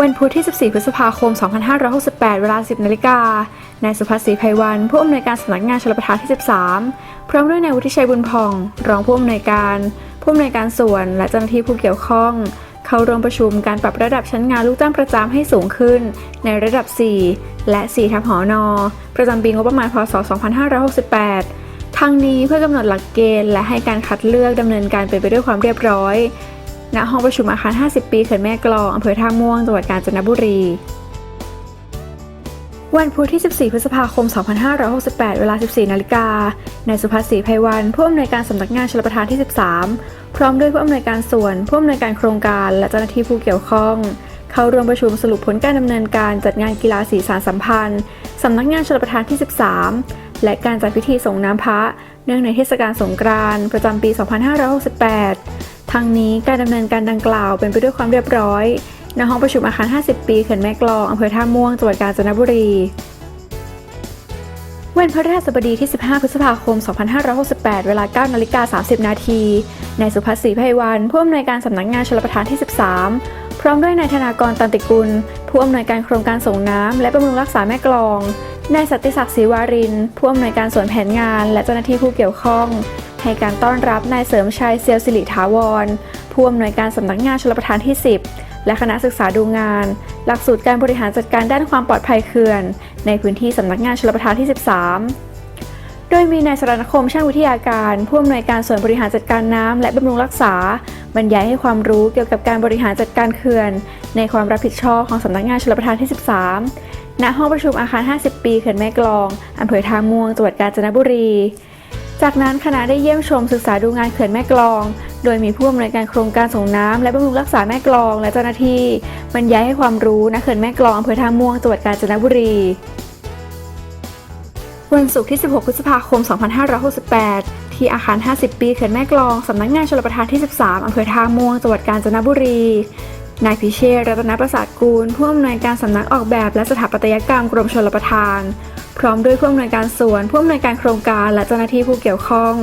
วันพุธที่ 14 พฤษภาคม 2568 เวลา 10 นาฬิกา นายสุภัสศรีไพวัน ผู้อำนวยการสำนักงานชลประทานที่ 13 พร้อมด้วยนายวุฒิชัยบุญพอง รองผู้อำนวยการ ผู้อำนวยการส่วน และเจ้าหน้าที่ผู้เกี่ยวข้อง เข้าร่วมประชุมการปรับระดับชั้นงานลูกจ้างประจำให้สูงขึ้น ในระดับ 4 และ 4 ทับหอนอ ประจำปีงบประมาณ พศ 2568 ทั้งนี้เพื่อกำหนดหลักเกณฑ์และให้การคัดเลือกดำเนินการเป็นไปด้วยความเรียบร้อย ณห้องประชุมอาคาร 50 ปีเขื่อนแม่กลองอำเภอท่าม่วงจังหวัดกาญจนบุรี วันพุธที่ 14 พฤษภาคม 2568 เวลา 14 นาฬิกา นายสุภัสศรีไพวัน ผู้อำนวยการสำนักงานชลประทานที่ 13 พร้อมด้วยผู้อำนวยการส่วน ผู้อำนวยการโครงการและเจ้าหน้าที่ผู้เกี่ยวข้อง เข้าร่วมประชุมสรุปผลการดำเนินการจัดงานกีฬาสีสารสัมพันธ์สำนักงานชลประทานที่ 13 และการจัดพิธีส่งน้ำพระเนื่องในเทศกาลสงกรานต์ประจำปี 2568 ทั้งนี้การดำเนินการดังกล่าวเป็นไปด้วยความเรียบร้อยณห้องประชุมอาคาร 50 ปีเขื่อนแม่กลองอำเภอท่าม่วงจังหวัดกาญจนบุรี วันพฤหัสบดีที่ 15 พฤษภาคม 2568 เวลา 9 นาฬิกา 30 นาทีนายสุภัสศรีไพวันผู้อำนวยการสำนักงานชลประทานที่ 13 พร้อมด้วยนายธนากรตันติกุล ผู้อำนวยการโครงการส่งน้ำและบำรุงรักษาแม่กลองนายสัตติศักดิ์ศรีวาริน ผู้อำนวยการส่วนแผนงาน และเจ้าหน้าที่ผู้เกี่ยวข้อง ให้การต้อนรับนายเสริมชัยเซียวสิริถาวร ผู้อำนวยการสำนักงานชลประทานที่ 10 และคณะศึกษาดูงาน หลักสูตรการบริหารจัดการด้านความปลอดภัยเขื่อน ในพื้นที่สำนักงานชลประทานที่ 13 โดยมีนายสรณคมช่างวิทยาการ ผู้อำนวยการส่วนบริหารจัดการน้ำและบำรุงรักษา บรรยายให้ความรู้เกี่ยวกับการบริหารจัดการเขื่อน ในความรับผิดชอบของสำนักงานชลประทานที่ 13ณห้องประชุมอาคาร 50 ปีเขื่อนแม่กลองอำเภอท่าม่วงจังหวัดกาญจนบุรี จากนั้นคณะได้เยี่ยมชมศึกษาดูงานเขื่อนแม่กลอง โดยมีผู้อำนวยการโครงการส่งน้ำและบำรุงรักษาแม่กลองและเจ้าหน้าที่บรรยายให้ความรู้ณเขื่อนแม่กลองอำเภอท่าม่วงจังหวัดกาญจนบุรี วันศุกร์ที่ 16 พฤษภาคม 2568 ที่อาคาร 50 ปีเขื่อนแม่กลองสำนักงานชลประทานที่ 13อำเภอท่าม่วงจังหวัดกาญจนบุรี นายพิเชษรัตนประสาทกูล ผู้อำนวยการสำนักออกแบบและสถาปัตยกรรมกรมชลประทาน พร้อมด้วยผู้อำนวยการส่วนผู้อำนวยการโครงการและเจ้าหน้าที่ผู้เกี่ยวข้อง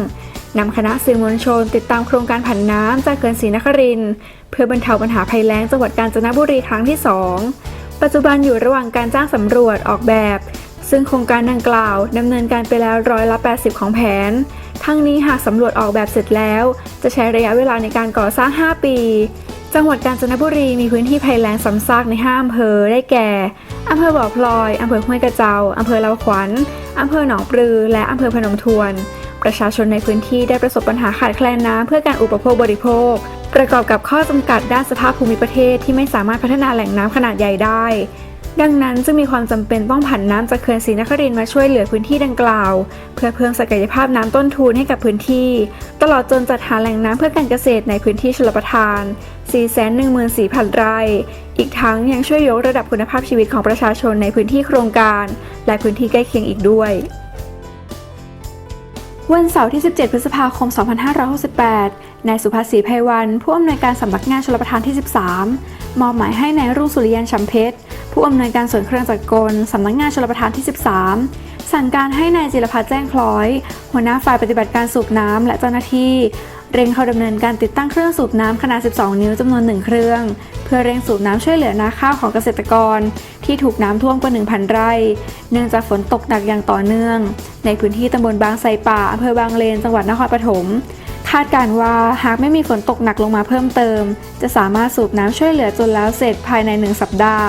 นำคณะสื่อมวลชน ติดตามโครงการผันน้ำจากเขื่อนศรีนครินเพื่อบรรเทาปัญหาภัยแล้งจังหวัดกาญจนบุรีครั้งที่ 2 ปัจจุบันอยู่ระหว่างการจ้างสำรวจออกแบบ ซึ่งโครงการดังกล่าวดำเนินการไปแล้วร้อยละ 80 ของแผน ทั้งนี้หากสำรวจออกแบบเสร็จแล้ว จะใช้ระยะเวลาในการก่อสร้าง 5 ปี จังหวัดกาญจนบุรีมีพื้นที่ภัยแล้งซ้ำซากใน 5 อำเภอ ได้แก่ อำเภอบ่อพลอย อำเภอห้วยกระเจ้าอำเภอลาวขวัญ อำเภอหนองปลือ และอำเภอพนมทวน ประชาชนในพื้นที่ได้ประสบปัญหาขาดแคลนน้ำเพื่อการอุปโภคบริโภค ประกอบกับข้อจำกัดด้านสภาพภูมิประเทศที่ไม่สามารถพัฒนาแหล่งน้ำขนาดใหญ่ได้ ดังนั้นจึงมีความจำเป็นต้องผันน้ำจากเขื่อนศรีนครินทร์มาช่วยเหลือพื้นที่ดังกล่าว เพื่อเพิ่มศักยภาพน้ำต้นทุนให้กับพื้นที่ ตลอดจนจัดหาแหล่งน้ำเพื่อการเกษตรในพื้นที่ชลประทาน 414,000 ไร่ อีกทั้งยังช่วยยกระดับคุณภาพชีวิตของประชาชนในพื้นที่โครงการ และพื้นที่ใกล้เคียงอีกด้วย วันเสาร์ที่ 17 พฤษภาคม 2568 นายสุภาษีไพวัน ผู้อำนวยการสำนักงานชลประทานที่ 13 มอบหมายให้นายรุ่งสุริยันชัมเพชร ผู้อำนวยการส่วนเครื่องจักรกลสำนักงานชลประทานที่ 13 สั่งการให้นายจิรพัฒน์แจ้งคล้อย หัวหน้าฝ่ายปฏิบัติการสูบน้ำและเจ้าหน้าที่ เร่งเข้าดำเนินการติดตั้งเครื่องสูบน้ำขนาด 12 นิ้วจำนวน 1 เครื่อง เพื่อเร่งสูบน้ำช่วยเหลือนาข้าวของเกษตรกร ที่ถูกน้ำท่วมกว่า 1,000 ไร่ เนื่องจากฝนตกหนักอย่างต่อเนื่อง ในพื้นที่ตำบลบางไทรป่าอำเภอบางเลน จังหวัดนครปฐม คาดการว่าหากไม่มีฝนตกหนักลงมาเพิ่มเติม จะสามารถสูบน้ำช่วยเหลือจนแล้วเสร็จภายใน1สัปดาห์